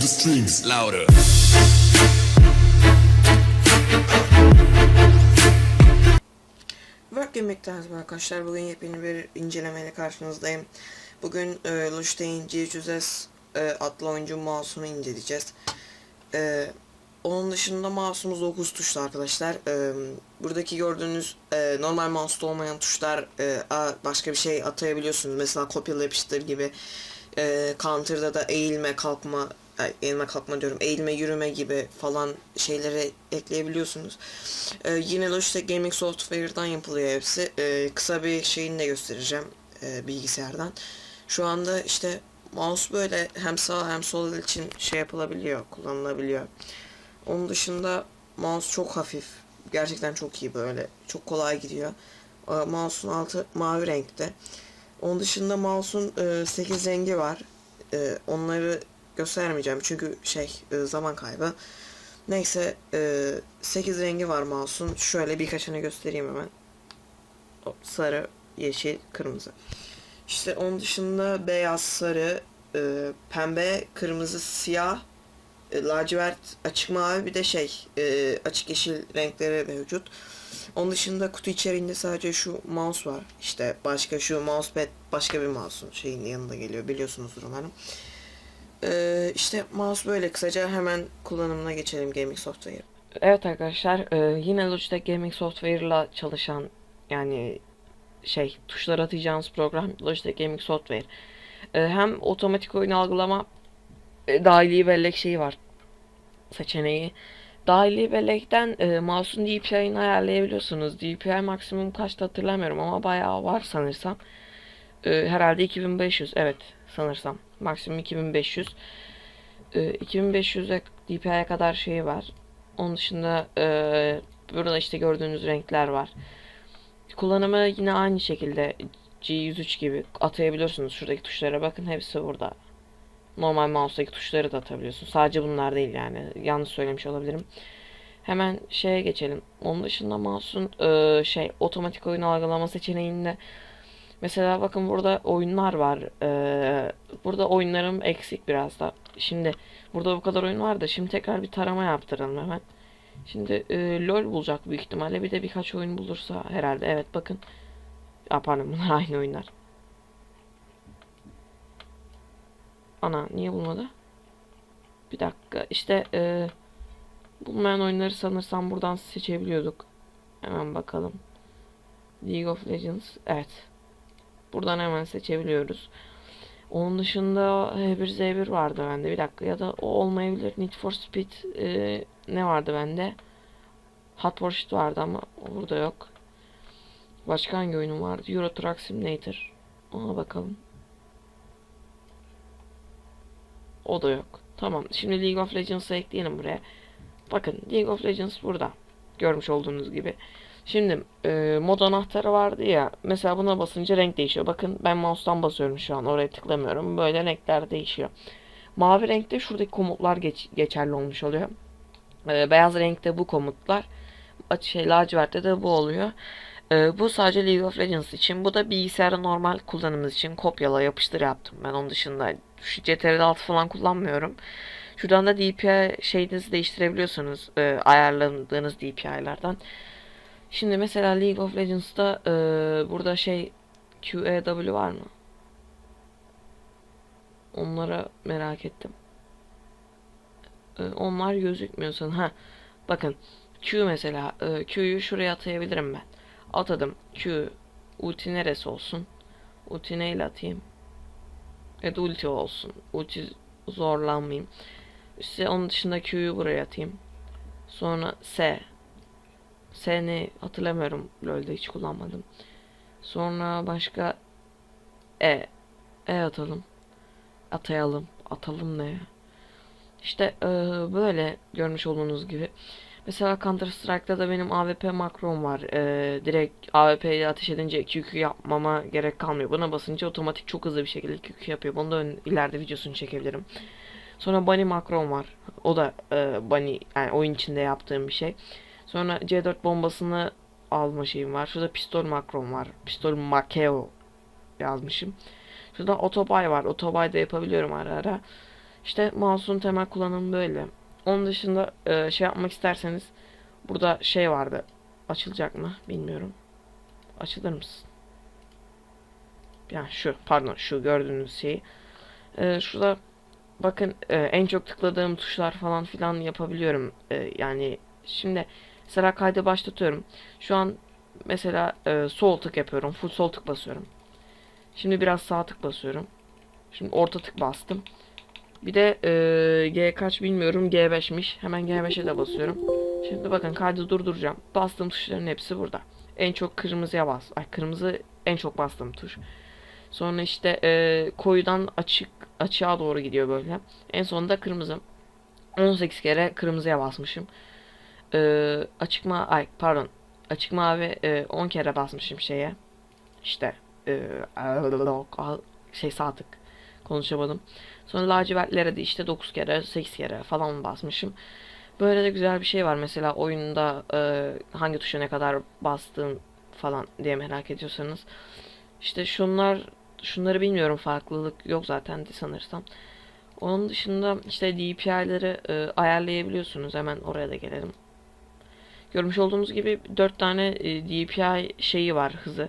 the strings louder. Work Yemek'ten arkadaşlar bugün yepyeni bir incelemeyle karşınızdayım. Bugün e, Logitech'in G300S e, adlı oyuncu mouse'unu inceleyeceğiz. E, onun dışında mouse'umuz 9 tuşlu arkadaşlar. E, buradaki gördüğünüz e, normal mouse'da olmayan tuşlar e, a- başka bir şey atayabiliyorsunuz. Mesela kopyala yapıştır gibi. E, counter'da da eğilme kalkma eğilme kalkma diyorum eğilme yürüme gibi falan şeyleri ekleyebiliyorsunuz. Ee, yine Logitech Gaming Software'dan yapılıyor hepsi. Ee, kısa bir şeyini de göstereceğim e, bilgisayardan. Şu anda işte mouse böyle hem sağ hem sol için şey yapılabiliyor, kullanılabiliyor. Onun dışında mouse çok hafif. Gerçekten çok iyi böyle. Çok kolay gidiyor. Ee, mouse'un altı mavi renkte. Onun dışında mouse'un e, 8 rengi var. E, onları göstermeyeceğim çünkü şey e, zaman kaybı. Neyse e, 8 rengi var mouse'un. Şöyle birkaçını göstereyim hemen. Hop, sarı, yeşil, kırmızı. İşte onun dışında beyaz, sarı, e, pembe, kırmızı, siyah, e, lacivert, açık mavi bir de şey e, açık yeşil renkleri mevcut. Onun dışında kutu içeriğinde sadece şu mouse var. İşte başka şu mousepad başka bir mouse'un şeyin yanında geliyor biliyorsunuzdur umarım. Ee, işte mouse böyle kısaca hemen kullanımına geçelim Gaming Software. Evet arkadaşlar e, yine Logitech Gaming Software ile çalışan yani şey tuşlar atacağınız program Logitech Gaming Software. E, hem otomatik oyun algılama e, dahili bellek şeyi var seçeneği. Dahili bellekten e, mouse'un DPI'ını ayarlayabiliyorsunuz. DPI maksimum kaçta hatırlamıyorum ama bayağı var sanırsam. E, herhalde 2500 evet sanırsam. Maksimum 2500. E, 2500'e DPI'ye kadar şeyi var. Onun dışında e, burada işte gördüğünüz renkler var. Kullanımı yine aynı şekilde G103 gibi atayabiliyorsunuz. Şuradaki tuşlara bakın hepsi burada. Normal mouse'daki tuşları da atabiliyorsunuz. Sadece bunlar değil yani. Yanlış söylemiş olabilirim. Hemen şeye geçelim. Onun dışında mouse'un e, şey otomatik oyun algılama seçeneğinde mesela bakın burada oyunlar var. E, burada oyunlarım eksik biraz da. Şimdi burada bu kadar oyun var da şimdi tekrar bir tarama yaptıralım hemen. Şimdi e, LoL bulacak büyük ihtimalle. Bir de birkaç oyun bulursa herhalde. Evet bakın. Aa, pardon bunlar aynı oyunlar. Ana niye bulmadı? Bir dakika işte e, bulmayan oyunları sanırsam buradan seçebiliyorduk. Hemen bakalım. League of Legends evet. Buradan hemen seçebiliyoruz. Onun dışında H1Z1 vardı bende bir dakika ya da o olmayabilir. Need for Speed e, ne vardı bende? Hot Pursuit vardı ama burada yok. Başka hangi oyunum vardı? Euro Truck Simulator. Ona bakalım. O da yok. Tamam. Şimdi League of Legends'ı ekleyelim buraya. Bakın League of Legends burada. Görmüş olduğunuz gibi. Şimdi e, mod anahtarı vardı ya. Mesela buna basınca renk değişiyor. Bakın ben mouse'tan basıyorum şu an. Oraya tıklamıyorum. Böyle renkler değişiyor. Mavi renkte şuradaki komutlar geç, geçerli olmuş oluyor. E, beyaz renkte bu komutlar. Şey lacivertte de bu oluyor. E, bu sadece League of Legends için. Bu da bilgisayarda normal kullanımımız için kopyala yapıştır yaptım. Ben onun dışında şu CTRL 6 falan kullanmıyorum. Şuradan da DPI şeyinizi değiştirebiliyorsunuz. E, ayarladığınız DPI'lerden. Şimdi mesela League of Legends'ta e, burada şey QEW var mı? Onlara merak ettim. E, onlar gözükmüyor sanırım. Ha, bakın Q mesela. E, Q'yu şuraya atayabilirim ben. Atadım. Q ulti neresi olsun? Ulti neyle atayım? Evet ulti olsun. Ulti zorlanmayayım. İşte onun dışında Q'yu buraya atayım. Sonra S. S ne hatırlamıyorum. LoL'de hiç kullanmadım. Sonra başka E. E atalım. Atayalım. Atalım ne? İşte e, böyle görmüş olduğunuz gibi. Mesela Counter Strike'da da benim AWP makrom var. E, direkt AWP ile ateş edince QQ yapmama gerek kalmıyor. Buna basınca otomatik çok hızlı bir şekilde QQ yapıyor. Bunu da ön- ileride videosunu çekebilirim. Sonra Bunny makrom var. O da e, Bunny yani oyun içinde yaptığım bir şey. Sonra C4 bombasını alma şeyim var. Şurada pistol makrom var. Pistol makeo yazmışım. Şurada otobay var. Otobay da yapabiliyorum ara ara. İşte mouse'un temel kullanımı böyle. Onun dışında e, şey yapmak isterseniz burada şey vardı. Açılacak mı bilmiyorum. Açılır mısın? Yani şu pardon şu gördüğünüz şey. E, şurada bakın e, en çok tıkladığım tuşlar falan filan yapabiliyorum. E, yani şimdi mesela kaydı başlatıyorum. Şu an mesela e, sol tık yapıyorum. Full sol tık basıyorum. Şimdi biraz sağ tık basıyorum. Şimdi orta tık bastım. Bir de e, G kaç bilmiyorum G5'miş. Hemen G5'e de basıyorum. Şimdi bakın kaydı durduracağım. Bastığım tuşların hepsi burada. En çok kırmızıya bas. Ay kırmızı en çok bastığım tuş. Sonra işte e, koyudan açık açığa doğru gidiyor böyle. En sonunda kırmızı. 18 kere kırmızıya basmışım. E, açık ma ay pardon. Açık mavi e, 10 kere basmışım şeye. İşte e, şey sağ tık konuşamadım. Sonra lacivertlere de işte 9 kere 8 kere falan basmışım. Böyle de güzel bir şey var. Mesela oyunda e, hangi tuşa ne kadar bastığın falan diye merak ediyorsanız. İşte şunlar şunları bilmiyorum farklılık yok zaten de sanırsam. Onun dışında işte DPI'leri e, ayarlayabiliyorsunuz. Hemen oraya da gelelim. Görmüş olduğunuz gibi 4 tane e, DPI şeyi var hızı.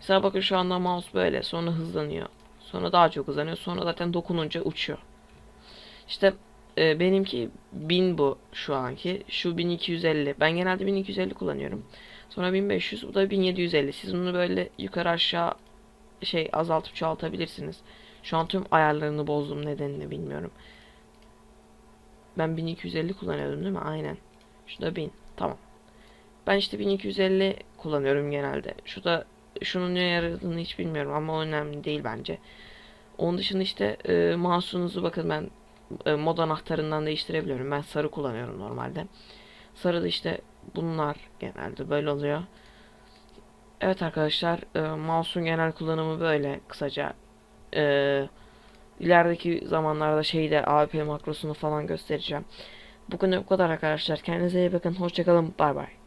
Mesela bakın şu anda mouse böyle sonra hızlanıyor. Sonra daha çok hızlanıyor. Sonra zaten dokununca uçuyor. İşte e, benimki 1000 bu şu anki. Şu 1250. Ben genelde 1250 kullanıyorum. Sonra 1500 bu da 1750. Siz bunu böyle yukarı aşağı şey azaltıp çoğaltabilirsiniz. Şu an tüm ayarlarını bozdum nedenini bilmiyorum. Ben 1250 kullanıyordum değil mi? Aynen. Şu da 1000. Tamam. Ben işte 1250 kullanıyorum genelde. Şu da şunun ne yaradığını hiç bilmiyorum ama o önemli değil bence. Onun dışında işte e, mouse'unuzu bakın ben e, mod anahtarından değiştirebiliyorum. Ben sarı kullanıyorum normalde. Sarı da işte bunlar genelde böyle oluyor. Evet arkadaşlar e, mouse'un genel kullanımı böyle kısaca. E, ilerideki zamanlarda şeyde AWP makrosunu falan göstereceğim. Bugün bu kadar arkadaşlar. Kendinize iyi bakın. Hoşçakalın. Bay bay.